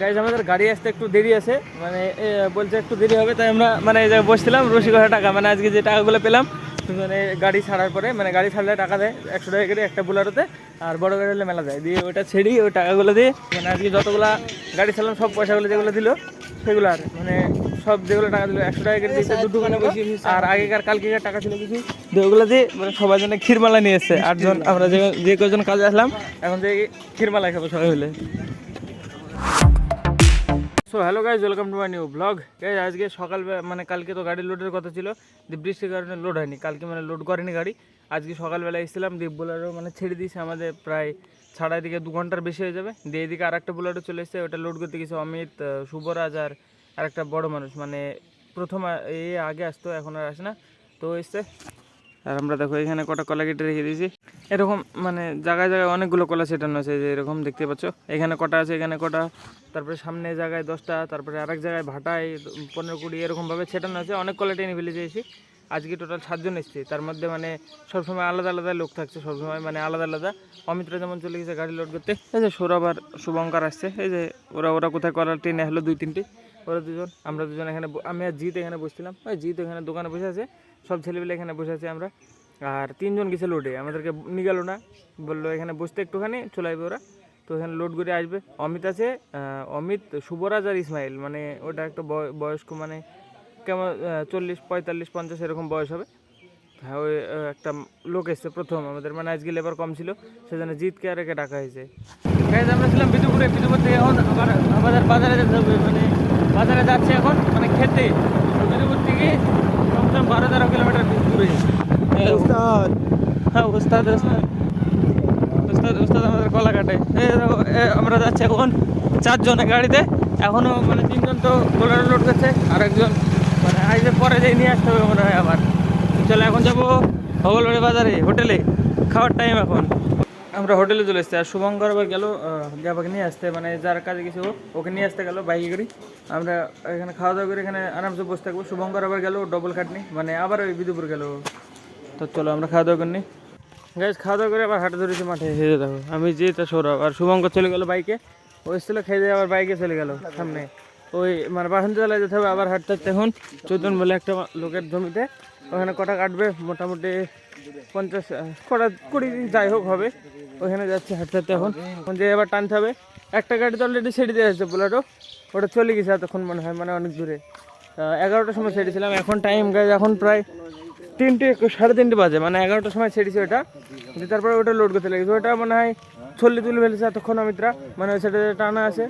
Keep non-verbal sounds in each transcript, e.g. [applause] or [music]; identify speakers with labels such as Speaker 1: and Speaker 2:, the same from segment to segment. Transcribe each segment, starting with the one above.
Speaker 1: Guys আমাদের গাড়ি আসতে একটু দেরি আছে। মানে বলছে একটু দেরি হবে, তাই আমরা মানে এই জায়গায় বসছিলাম রসিকতা টাকা। মানে আজকে যে টাকাগুলো পেলাম মানে গাড়ি ছাড়ার পরে মানে গাড়ি ছাড়লে টাকা দেয় একশো টাকা করে একটা বোলারোতে, আর বড় গাড়ি হলে মেলা দেয়। দিয়ে ওটা ছেড়ি ওই টাকাগুলো দিয়ে মানে আজকে যতগুলা গাড়ি ছাড়লাম, সব পয়সাগুলো যেগুলো দিল, সেগুলো আর মানে সব যেগুলো টাকা দিল, একশো টাকা করে দিয়েছে দু দোকানে বসে আর আগেকার, কালকেকার টাকা ছিল কিছু ওগুলো দিয়ে মানে সবার জন্য ক্ষীরমালা নিয়ে এসছে। আটজন, আমরা যে যে কজন কাজে আসলাম, এখন যে ক্ষীরমালা খাব সবাই হলে so hello guys welcome to my new blog guys আজকে সকাল মানে কালকে তো গাড়ি লোডের কথা ছিল। দিয়ে বৃষ্টির কারণে লোড হয়নি। কালকে মানে লোড করেনি গাড়ি। আজকে সকালবেলা এসেছিলাম দিয়ে বোলারও মানে ছেড়ে দিয়েছে আমাদের প্রায় ছাড়া এদিকে দু ঘণ্টার বেশি হয়ে যাবে। দিয়ে এদিকে আর একটা বোলারও চলে এসেছে, ওটা লোড করতে গেছে অমিত শুভরাজ আর আর একটা বড় মানুষ। মানে প্রথম এ আগে আসতো, এখন আর আসে না। তো এসছে। আর আমরা দেখো এখানে কটা কলা কেটে রেখে দিয়েছি। এরকম মানে জায়গায় জায়গায় অনেকগুলো কলা সেটানো আছে যে এরকম দেখতে পাচ্ছ। এখানে কটা আছে, এখানে কটা। তারপরে সামনে জায়গায় দশটা, তারপরে আরেক জায়গায় ভাটায় পনেরো কুড়ি, এরকমভাবে ছেটানো আছে। অনেক কলা টেনে ফেলে দিয়েছি আজকে টোটাল সাতজন এসছে। তার মধ্যে মানে সবসময় আলাদা আলাদা লোক থাকছে, সবসময় মানে আলাদা আলাদা। অমিতরা যেমন চলে গেছে গাড়ি লোড করতে, এই যে সৌরভ আর শুভঙ্কর আসছে, এই যে ওরা ওরা কোথায় কলা টেনে হলো দুই তিনটি? ওরা দুজন, আমরা দুজন এখানে আমি আর জিৎ এখানে বসছিলাম। ওই জিৎ এখানে দোকানে বসে আছে, সব ছেলেপেলে এখানে বসে আছে আমরা। আর তিনজন গেছে লোডে আমাদেরকে নিয়ে গেলো না। বলল, এখানে বসতে একটুখানি চলে আসবে ওরা। তো এখানে লোড করে আসবে। অমিত আছে অমিত শুভরাজ আর ইসমাইল। মানে ওটা একটা বয়- বয়স্ক মানে কেমন চল্লিশ, পঁয়তাল্লিশ, পঞ্চাশ এরকম বয়স হবে। হ্যাঁ ওই একটা লোক এসছে প্রথম আমাদের। মানে আজকে লেবার কম ছিল, সেজন্য জিতকে আর একে ডাকা হয়েছে। গাইজ আমরা ছিলাম বিদুপুরে। বিদুপুর থেকে এখন আবার আমাদের বাজারে যেতে হবে মানে বাজারে যাচ্ছে এখন মানে খেতে। বিদুপুর থেকে কমসে কম বারো তেরো কিলোমিটার দূরে। উস্তাদ। হ্যাঁ উস্তাদ উস্তাদ। উস্তাদ উস্তাদ আমাদের কলা কাটে। আমরা যাচ্ছি এখন চারজনের গাড়িতে। এখনও মানে তিনজন তো বোলার লোড করছে আর একজন মানে আইজে পরে যাই নিয়ে আসতে হবে মনে হয় আবার। চলো এখন যাব ভগলবাড়ি বাজারে হোটেলে। খাওয়ার টাইম এখন। আমরা হোটেলে চলে এসেছি আর শুভঙ্কর আবার গেলো গ্যাবাকে নিয়ে আসতে মানে যার কাজে গেছে ও ওকে নিয়ে আসতে গেলো বাইকে করে। আমরা এখানে খাওয়া দাওয়া করে এখানে আরামসে বসে থাকব। শুভঙ্কর আবার গেলো ডবল খাটনি মানে আবার ওই বিদুপুর গেল। তো চলো আমরা খাওয়া দাওয়া করি গ্যাস খাওয়া দাওয়া করে আবার হাঁটা ধরেছি মাঠে এসে দেখো, আমি যে তা সৌরভ আর শুভঙ্কর চলে গেলো বাইকে। ও এসেছিল খেয়ে দিয়ে আবার বাইকে চলে গেল সামনে। ওই মানে বাসন চালায় যেতে হবে, আবার হাঁটতে হাঁটতে এখন চোদ্দন বলে একটা লোকের জমিতে ওখানে কটা কাটবে, মোটামুটি পঞ্চাশ কটা কুড়ি যাই হোক হবে ওখানে যাচ্ছে হাঁটতে হাঁটতে এখন। এখন যে এবার টানতে হবে। একটা গাড়ি তো অলরেডি ছেড়ে দিয়ে আসছে বোলারও ওটা চলে গেছে এতক্ষণ মনে হয় মানে অনেক দূরে। এগারোটার সময় ছেড়েছিলাম, এখন টাইম গাছ এখন প্রায় তিনটে সাড়ে তিনটে বাজে মানে এগারোটার সময় ছেড়েছি ওটা দিয়ে তারপরে ওটা লোড করতে লেগেছে। ওটা মনে হয় ছল্লি তুলে ফেলেছে এতক্ষণ অমিতরা। মানে ওই সাইডে টানা আছে।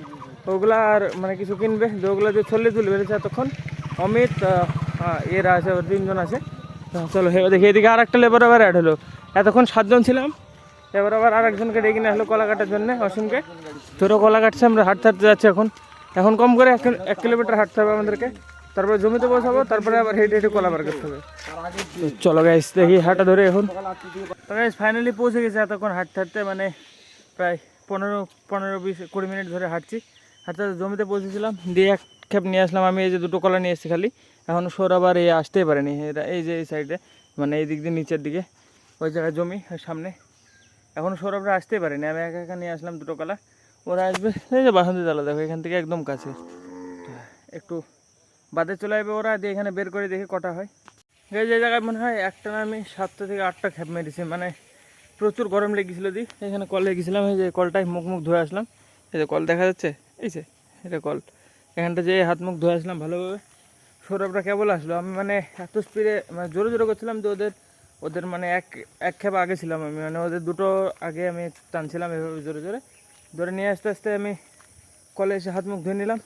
Speaker 1: ওগুলা আর মানে কিছু কিনবে। যে ওগুলো যে ছল্লি তুলে ফেলেছে এতক্ষণ। অমিত এরা আছে, ওর তিনজন আছে। চলো, এবার দেখি, এদিকে আর একটা লেবার আবার অ্যাড হলো। এতক্ষণ সাতজন ছিলাম। এবার আবার আর একজনকে ডেকে নিয়ে আসলো কলা কাটার জন্য, অসীমকে। তোরও কলা কাটছে, আমরা হাঁটতে হাঁটতে যাচ্ছি এখন। এখন কম করে এক কিলোমিটার হাঁটতে হবে আমাদেরকে। তারপরে জমিতে বসাবো তারপরে আবার হেঁটে হেঁটে কলা বার করতে হবে। চলো গাইস দেখি হাঁটা ধরে এখন। তো গাইস ফাইনালি পৌঁছে গেছে এতক্ষণ হাঁটতে হাঁটতে মানে প্রায় পনেরো পনেরো বিশ কুড়ি মিনিট ধরে হাঁটছি। হাঁটতে হাঁটতে জমিতে পৌঁছেছিলাম দিয়ে এক খেপ নিয়ে আসলাম আমি এই যে দুটো কলা নিয়ে এসেছি খালি। এখন সৌরভ আর এই আসতেই পারেনি এরা এই যে এই সাইডে মানে এই দিক দিয়ে নিচের দিকে ওই জায়গায় জমি সামনে। এখনও সৌরভরা আসতেই পারেনি আমি একা একা নিয়ে আসলাম দুটো কলা। ওরা আসবে এই যে বাসন্তী তালা দেখো এখান থেকে একদম কাছে। একটু বাদে চলে আসবে ওরা, দিয়ে এখানে বের করে দেখে কটা হয়। এই যে জায়গায় মনে হয় একটা না আমি সাতটা থেকে আটটা খ্যাপ মেরেছি। মানে প্রচুর গরম লেগেছিলো দি। এখানে কলে গেছিলাম এই যে কলটায় মুখ মুখ ধুয়ে আসলাম। এই যে কল দেখা যাচ্ছে? এই যে এটা কল। এখানটা যে হাত মুখ ধুয়ে আসলাম ভালোভাবে। সৌরভরা কেবল আসলো। আমি মানে এত স্পিডে মানে জোরে জোরে করছিলাম যে ওদের ওদের মানে এক এক খেপ আগে ছিলাম আমি। মানে ওদের দুটো আগে আমি টানছিলাম এভাবে জোরে জোরে। ধরে নিয়ে আসতে আসতে আমি কলে এসে হাত মুখ ধুয়ে নিলাম।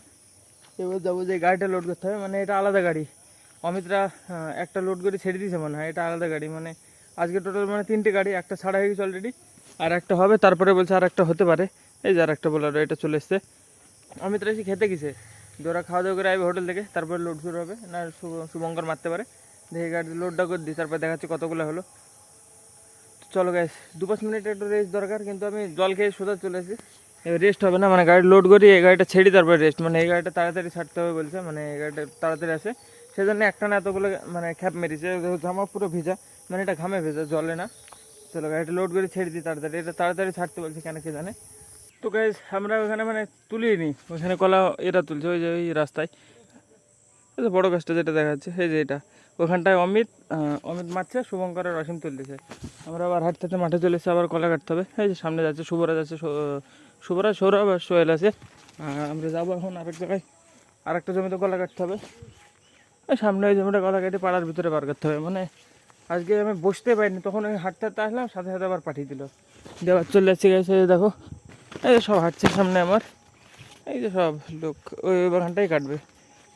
Speaker 1: এবার যাব যে গাড়িটা লোড করতে হবে। মানে এটা আলাদা গাড়ি। অমিতরা একটা লোড করে ছেড়ে দিয়েছে মনে হয়, এটা আলাদা গাড়ি। মানে আজকে টোটাল মানে তিনটে গাড়ি, একটা ছাড়া হয়ে গেছে অলরেডি আর একটা হবে, তারপরে বলছে আর একটা হতে পারে। এই যে আর একটা বলার এটা চলে এসছে। অমিতরা এসে খেতে গেছে। দিয়ে ওরা খাওয়া দাওয়া করে আসবে হোটেল থেকে, তারপরে লোড শুরু হবে। না শুভঙ্কর মারতে পারে। দেখে গাড়ি লোডটা করে দিই, তারপরে দেখাচ্ছি কতগুলো হলো। চলো গ্যাস দু পাঁচ মিনিট একটু রেস্ট দরকার, কিন্তু আমি জল খেয়ে সোজা চলে এসেছি এবার রেস্ট হবে না মানে গাড়ি লোড করি এই গাড়িটা ছেড়ে তারপরে রেস্ট মানে এই গাড়িটা তাড়াতাড়ি ছাড়তে হবে বলছে মানে এই গাড়িটা তাড়াতাড়ি আসে। সেজন্য একটা না এতগুলো মানে খ্যাপ মেরেছে জামা পুরো ভেজা মানে এটা ঘামে ভেজা, জলে না। চলো গাড়িটা লোড করে ছেড়ে দিই তাড়াতাড়ি, এটা তাড়াতাড়ি ছাড়তে বলছে কেন কে জানে। তো গাইজ আমরা ওখানে মানে তুলিনি ওখানে কলা এটা তুলছে, ওই যে ওই রাস্তায়। বড় গাছটা যেটা দেখা যাচ্ছে, এই যে এটা। ওখানটায় অমিত অমিত মারছে, শুভঙ্কর আর অসীম তুলতেছে। আমরা আবার হাঁটতে হাঁটতে মাঠে এসে আবার কলা কাটতে হবে। এই যে সামনে যাচ্ছে শুভরাজ আছে সৌ- শুভরাজ সৌরভ আর সোহেল আছে। আমরা যাব এখন আরেক জায়গায়। আরেকটা জমিতে গলা কাটতে হবে। সামনে ওই জমিটা গলা কেটে পাড়ার ভিতরে বার করতে হবে। মানে আজকে আমি বসতে পারিনি তখন ওই হাঁটতে হাঁটতে আসলাম সাথে সাথে আবার পাঠিয়ে দিল। আবার চলে যাচ্ছে গেছে দেখো এই যে সব হাঁটছে সামনে আমার। এই যে সব লোক ওই বাগানটাই কাটবে।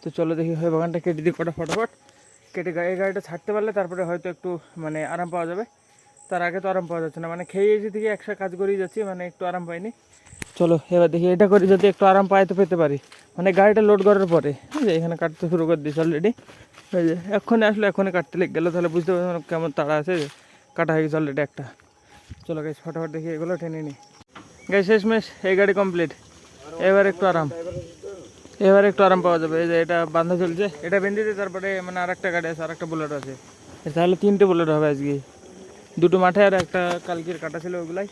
Speaker 1: তো চলো দেখি ওই বাগানটা কেটে দিই কটা ফটাফট। কেটে গা- এই গাড়িটা ছাড়তে পারলে তারপরে হয়তো একটু মানে আরাম পাওয়া যাবে। তার আগে তো আরাম পাওয়া যাচ্ছে না। মানে খেয়ে এসে থেকে একসাথে কাজ করেই যাচ্ছি মানে একটু আরাম পাইনি। চলো, এবার দেখি, এটা করি যদি একটু আরাম পাই তো পেতে পারি। মানে গাড়িটা লোড করার পরে, এই যে এখানে কাটতে শুরু করে দিয়েছি অলরেডি ওই যে, এক্ষণে আসলে এক্ষণে কাটতে লেগে গেলো, তাহলে বুঝতে পারবেন কেমন তাড়া আছে কাটা হয়ে গেছে অলরেডি একটা। চলো গাছ ফটাফট দেখি এগুলো টেনে নিই গাই শেষমেশ এই গাড়ি কমপ্লিট এবার একটু আরাম। এবার একটু আরাম পাওয়া যাবে। এই যে এটা বান্ধা চলছে। এটা বেঁধে দিয়ে তারপরে মানে আর একটা গাড়ি আছে আর একটা বুলেট আছে তাহলে তিনটে বুলেট হবে আজকে। দুটো মাঠে আর একটা কালকের কাটা ছিল ওগুলাই।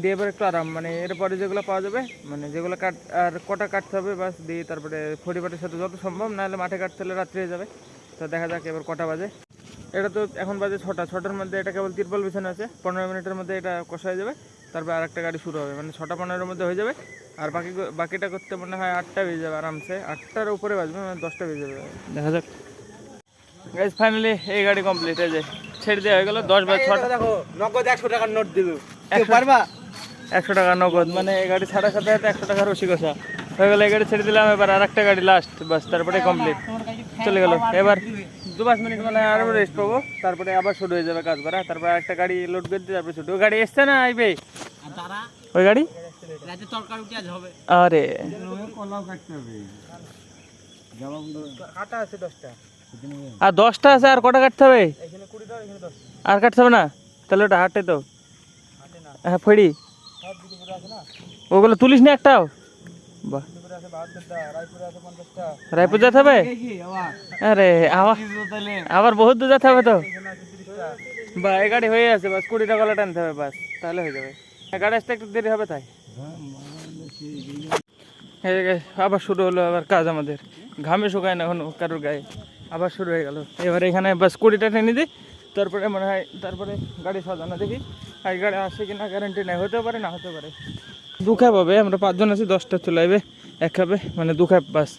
Speaker 1: দিয়ে এবার একটু আরাম মানে এরপরে যেগুলো পাওয়া যাবে মানে যেগুলো কাট আর কটা কাটতে হবে বাস দিয়ে তারপরে পরিবারের সাথে যত সম্ভব নাহলে মাঠে কাটতে হলে রাত্রে যাবে। তো দেখা যাক এবার কটা বাজে। এটা তো এখন বাজে ছটা ছটার মধ্যে এটা কেবল তিরপল বিছানো আছে পনেরো মিনিটের মধ্যে এটা কষা হয়ে যাবে তারপর আর একটা গাড়ি শুরু হবে মানে ছটা পনেরোর মধ্যে হয়ে যাবে আর বাকি বাকিটা করতে মনে হয় আটটা বেজে যাবে আরামসে আটটার উপরে বাজবে মানে দশটা বেজে যাবে। দেখা যাক। গাইজ ফাইনালি এই গাড়ি কমপ্লিট হয়ে যায় ছেড়ে দেওয়া হয়ে গেলো দশ বাজ ছটা।
Speaker 2: দেখো নগদ একশো টাকার নোট দিল। পারবা?
Speaker 1: একশো টাকা নগদ। মানে এই গাড়ি ছাড়ার সাথে সাথে একশো টাকা রসি কষা হয়ে গেলো এই গাড়ি ছেড়ে দিলাম এবার আর একটা গাড়ি লাস্ট বাস তারপরে কমপ্লিট চলে গেল। এবার দু পাঁচ মিনিট মানে আরও রেস্ট পাবো তারপরে আবার শুরু হয়ে যাবে কাজ করা। তারপরে একটা গাড়ি লোড করে দিয়ে তারপরে ছুটি ওই গাড়ি এসছে না আইবে? ওই গাড়ি?
Speaker 2: রাতে তরকারি উঠে আজ হবে।
Speaker 1: আরে। আর দশটা আছে আর কটা কাটতে হবে? আর কাটতে হবে না? তাহলে ওটা হাটে তো। হ্যাঁ ফড়ি ওগুলো তুলিস না একটাও? বাহ।
Speaker 2: রায়পুরে
Speaker 1: যেতে হবে? আরে, আবার বহুত দূর যেতে হবে তো? বা এই গাড়ি হয়ে আছে, বাস কুড়ি টাকা টানতে হবে, বাস, তাহলে হয়ে যাবে। গাড়ি আসতে একটু দেরি হবে তাই? আবার শুরু হলো আবার কাজ আমাদের। ঘামে শুকায় না এখন কারোর গায়ে। আবার শুরু হয়ে গেল। এবার এখানে বাস কুড়িটা টেনে দিই তারপরে মনে হয় তারপরে গাড়ি সাজানো দেখি। আর গাড়ি আসে কি না গ্যারান্টি নেই হতেও পারে না হতে পারে। দু খ্যাপ হবে আমরা পাঁচজন আছি দশটা চলে আসবে এক খ্যাপে মানে দু খ্যাপ বাস।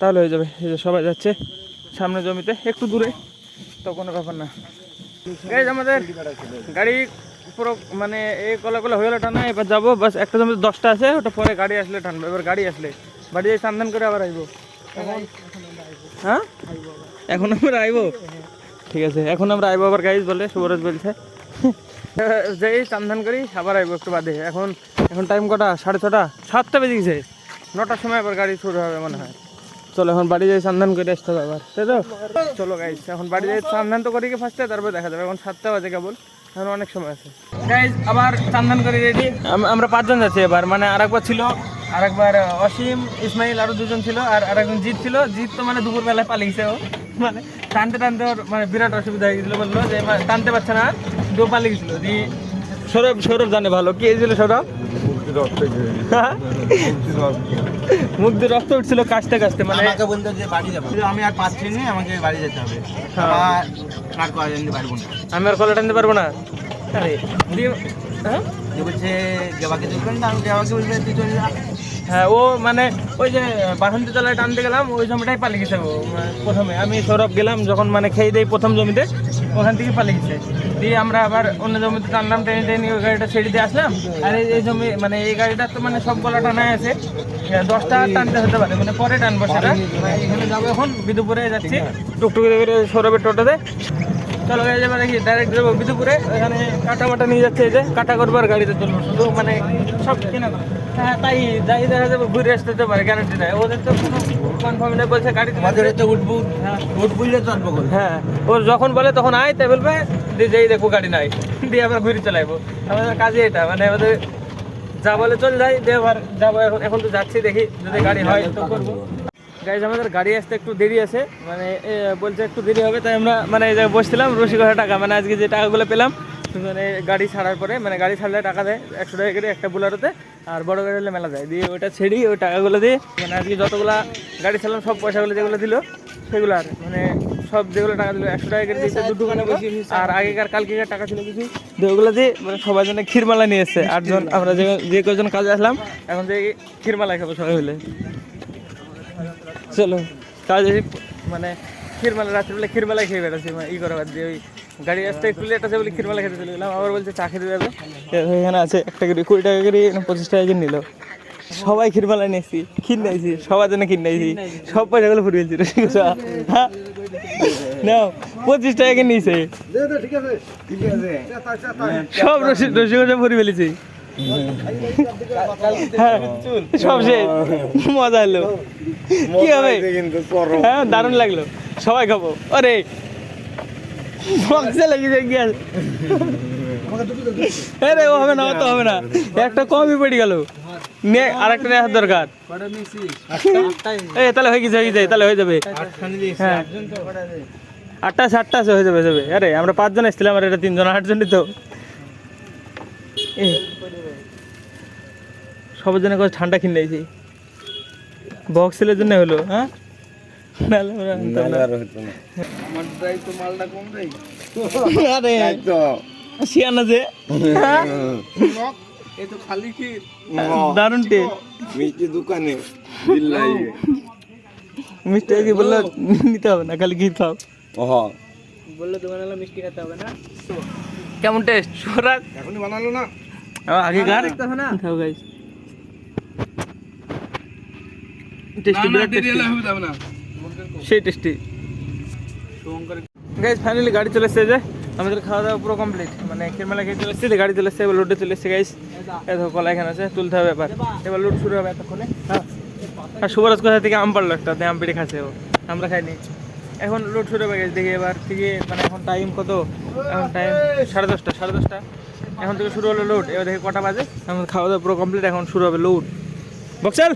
Speaker 1: তাহলে হয়ে যাবে এই যে সবাই যাচ্ছে সামনে জমিতে একটু দূরে তো কোনো ব্যাপার না। গাইজ আমাদের গাড়ি পুরো মানে এই কলাগুলো হয়ে গেলো টানা এবার যাব বাস একটা জমিতে দশটা আছে ওটা পরে গাড়ি আসলে টানবো এবার গাড়ি আসলে। বাড়ি যাই সান্ধান করে আবার আইবো। এখন? হ্যাঁ? এখন আমরা আইবো? ঠিক আছে এখন আমরা আইবো আবার গাইজ বলে শুভরাজ বলছে। [laughs] যাই সান্ধান করি, আবার আইবো একটু বাদে। এখন এখন টাইম কটা? সাড়ে ছটা? সাতটা বেজে গেছে। নটার সময় আবার গাড়ি শুরু হবে মনে হয়। চলো, এখন বাড়ি যাই সন্ধান করে আসতে হবে আবার। তাই তো? চলো গাইজ এখন বাড়ি যাই সন্ধান তো করি ফার্স্টে তারপর দেখা যাবে। এখন সাতটা বাজে কেবল। এখন অনেক সময় আছে। গাইজ আবার সন্ধান করে রেডি আমরা পাঁচজন যাচ্ছি এবার। মানে আরেকবার ছিল, আরেকবার অসীম, ইসমাইল আরও দুজন ছিল, আর আরেকজন জিৎ ছিল। জিৎ তো মানে দুপুর বেলায় পালিয়েছে ও। মানে টানতে টানতে ওর মানে বিরাট অসুবিধা হয়ে গেছিল বলল যে মানে টানতে পারছে না। দু পালিয়ে গেছিল দি সৌরভ সৌরভ জানে ভালো কি হয়েছিল সৌরভ? হ্যাঁ? মুখ দিয়ে রক্ত উঠছিল কাশতে কাশতে মানে
Speaker 2: আমাকে বলতো যে বাড়ি যাব। আমি আর পাচ্ছি না আমাকে বাড়ি যেতে হবে।
Speaker 1: হ্যাঁ।
Speaker 2: আমার কাট করা যেতে পারব না।
Speaker 1: আমি আর কলা টানতে পারব না? আরে দিয়ে হ্যাঁ?
Speaker 2: বলছে দেবাকে দেখবেন না আমি দেবাকে বলবে তুই চলে যা।
Speaker 1: হ্যাঁ ও মানে ওই যে বাসন্তী তলায় টানতে গেলাম ওই জমিটাই পালিয়ে গেছে প্রথমে। আমি সৌরভ গেলাম যখন মানে খেয়ে দেই প্রথম জমিতে ওখান থেকে পালিয়ে গেছে। দিয়ে আমরা আবার অন্য জমিতে টানলাম টেনে টেনে ওই গাড়িটা ছেড়ে দিয়ে আসলাম। আর এই- জমি মানে এই গাড়িটা তো মানে সব গলা টানায় আছে। আহ, দশটা টানতে হতে পারে মানে পরে টানবো সেটা। এখানে যাব এখন বিদুপুরে যাচ্ছি। টুকটুকি সৌরভের টোটোতে। চলো গাড়ি যাবে দেখি ডাইরেক্ট যাব বিদুপুরে এখানে কাটা মাটা নিয়ে যাচ্ছে এই যে কাটা করব আর গাড়িতে তুলবো শুধু মানে সব কেনা হ্যাঁ তাই যাই দেখা যাবে ঘুরে আসতে তো পারে গ্যারান্টি নাই। ওদের তো কোনো কনফার্ম নেই বলছে গাড়িতে
Speaker 2: আমাদের তো উঠবো
Speaker 1: হ্যাঁ।
Speaker 2: চলবো করে
Speaker 1: হ্যাঁ ও যখন বলে তখন আয় তাই বলবে দিয়ে যেই দেখব গাড়ি নাই। দিয়ে আবার ঘুরে চালাইবো। আমাদের কাজে এটা মানে আমাদের যা বলে চল যাই দিয়ে আবার যাব এখন এখন তো যাচ্ছি দেখি যদি গাড়ি হয় তো করব। গাইজ আমাদের গাড়ি আসতে একটু দেরি আছে। মানে বলছে একটু দেরি হবে, তাই আমরা মানে এই জায়গায় বসছিলাম রসিকতা টাকা। মানে আজকে যে টাকাগুলো পেলাম মানে গাড়ি ছাড়ার পরে মানে গাড়ি ছাড়লে টাকা দেয় একশো টাকা করে একটা বোলারোতে, আর বড় গাড়ি হলে মেলা দেয়। দিয়ে ওটা ছেড়ি ওই টাকাগুলো দিয়ে মানে আজকে যতগুলা গাড়ি ছাড়লাম, সব পয়সাগুলো যেগুলো দিল, সেগুলো আর মানে সব যেগুলো টাকা দিল, একশো টাকা করে দিয়েছে দুটো দোকানে বসে আর আগেকার, কালকেকার টাকা ছিল কিছু ওগুলো দিয়ে মানে সবার জন্য ক্ষীরমালা নিয়ে এসছে। আটজন, আমরা যে যে কজন কাজে আসলাম, এখন যে ক্ষীরমালা খাব সবাই মিলে। চলো। কাজ মানে ক্ষীরমালা রাত্রিবেলা ক্ষীরমালা খেয়ে বেড়াচ্ছি মানে ই করা বাদ দিয়ে ওই গাড়ি আসতে খুলে একটা বলে ক্ষীরমালা খেতে চলে গেলাম। আবার বলছে চা খেতে যাবে। এখানে আছে একটা করে কুড়ি টাকা করে পঁচিশ টাকা করে নিল। সবাই ক্ষীরমালা নিয়েছি ক্ষীর নিয়েছি সবার জন্য ক্ষীর নিয়েছি। সব পয়সাগুলো ফুটে ফেলছি রসিকতা হ্যাঁ। নাও পঁচিশ টাকা করে নিয়েছে। সব রসি রসিকতা ফুটে ফেলেছি। সব শেষ। মজা হলো। কি হবে? হ্যাঁ দারুণ লাগল। সবাই খাব। আরে বক্সে লেগে যায় গ্যাস আরে? ও হবে না তো হবে না। একটা কমই পড়ে গেল। নে আর একটা নেওয়ার দরকার। এই তাহলে হয়ে গেছে হয়ে গেছে তাহলে হয়ে যাবে। হ্যাঁ। আটটা আছে হয়ে যাবে হয়ে যাবে। আরে আমরা পাঁচজন এসেছিলাম আর এটা তিনজন আটজনই তো। সবার জন্য করে ঠান্ডা কিনে দিয়েছি বক্স ছেলের জন্য হলো হ্যাঁ? নাহলে আমরা আনতাম না। আরে শিয়ানা যে হ্যাঁ? দারুণ
Speaker 3: মিষ্টি দোকানে
Speaker 1: মিষ্টি কি বলল নিতে হবে না খালি ঘি খাও।
Speaker 3: ওহ।
Speaker 1: বলল দোকানে মিষ্টি খেতে হবে না? কেমন টেস্ট? সুরাজ
Speaker 3: এখনই বানালো না?
Speaker 1: আগে গান খাও গাইস টেস্টি বিরাট টেস্টি। সেই টেস্টি। গাইজ ফাইনালি গাড়ি চলে এসছে যে আমাদের খাওয়া দাওয়া পুরো কমপ্লিট মানে খেলমেলা খেয়ে চলে এসছে গাড়ি চলে এসছে এবার লোডে চলে এসছে গাইজ দেখো কলা এখানে আছে তুলতে হবে ব্যাপার এবার লোড শুরু হবে এতক্ষণে হ্যাঁ। আর শুভরাজ কোথা থেকে আম পারল একটা আম পেড়ে খাচ্ছে ও। আমরা খাইনি। এখন লোড শুরু হবে গেছে দেখি এবার থেকে মানে এখন টাইম কত? এখন টাইম সাড়ে দশটা সাড়ে দশটা। এখন থেকে শুরু হলো লোড এবার দেখি কটা বাজে। আমাদের খাওয়া দাওয়া পুরো কমপ্লিট এখন শুরু হবে লোড বক্সেল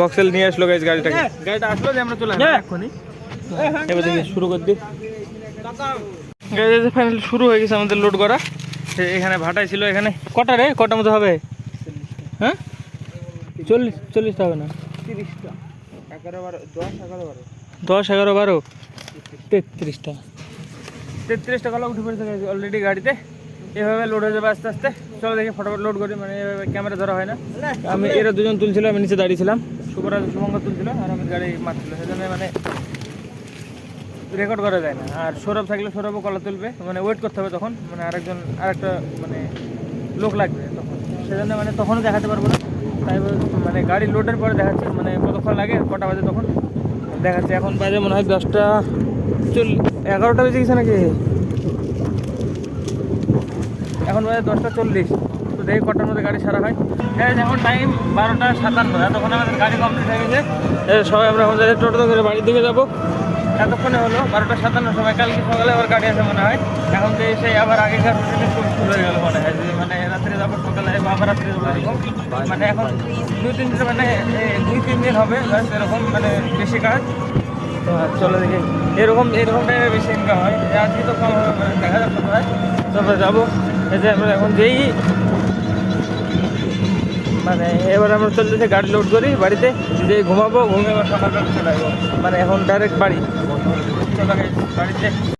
Speaker 1: বক্সেল নিয়ে আসলো গাইজ গাড়িটাকে। গাড়িটা আসলো যে আমরা চলে আসব এক্ষুনি। এবার দেখি শুরু করে দিই গাড়ি ফাইনাল শুরু হয়ে গেছে আমাদের লোড করা। সে এখানে ভাটাই ছিল এখানে। কটা রে? কটা মতো হবে? হ্যাঁ? চল্লিশ চল্লিশটা হবে না?
Speaker 2: তিরিশটা। এগারো বারো দশ এগারো বারো।
Speaker 1: দশ এগারো বারো? তেত্রিশটা। তেত্রিশটা কলা উঠে পড়েছে অলরেডি গাড়িতে। এভাবে লোড হয়ে যাবে আস্তে আস্তে। চলো দেখি ফটোফট লোড করি মানে ক্যামেরা ধরা হয় না। আমি এরা দুজন তুলছিল আমি নিচে দাঁড়িয়েছিলাম। শুভরাজ শুভঙ্কর তুলছিল আর আমি গাড়ি মারছিল। সেজন্য মানে রেকর্ড করা যায় না। আর সৌরভ থাকলে সৌরভও কলা তুলবে। মানে ওয়েট করতে হবে তখন। মানে আরেকজন আরেকটা মানে লোক লাগবে তখন। সেজন্য মানে তখনও দেখাতে পারব না। তাই মানে গাড়ি লোডের পরে দেখাচ্ছে। মানে কতক্ষণ লাগে? কটা বাজে তখন? দেখাচ্ছে। এখন বাজে মনে হয় দশটা চল এগারোটা বেজে গেছে নাকি? এখন বাজে দশটা চল্লিশ। তো দেখি কটার মধ্যে গাড়ি সারা হয়। হ্যাঁ এখন টাইম বারোটা সাতান্ন। এতক্ষণ আমাদের গাড়ি কমপ্লিট হয়ে গেছে। সবাই আমরা আমাদের টোটো করে বাড়ির দিকে যাব। এতক্ষণে হলো, বারোটা সাতান্ন সময়। কালকে সকালে আবার গাড়ি আসে মনে হয়। এখন তো এসে আবার আগেকার রুটিনে শুরু হয়ে গেল মনে হয়। মানে রাত্রে যাব, সকালে আবার রাত্রে যাব এরকম। মানে এখন দুই তিন দিন মানে দুই তিন দিন হবে। এরকম মানে বেশি কাজ। তো চলো দেখি। এরকম এরকম টাইমে বেশি ইনকাম হয়। আজকে তো কম হবে মানে দেখা যাচ্ছে তারপরে যাব। এই আমরা এখন যেই মানে এবার আমরা চলতেছে গাড়ি লোড করি বাড়িতে। যে ঘুমাবো ঘুমিয়ে আবার সকালবেলা মানে এখন ডাইরেক্ট বাড়ি। বাড়িতে।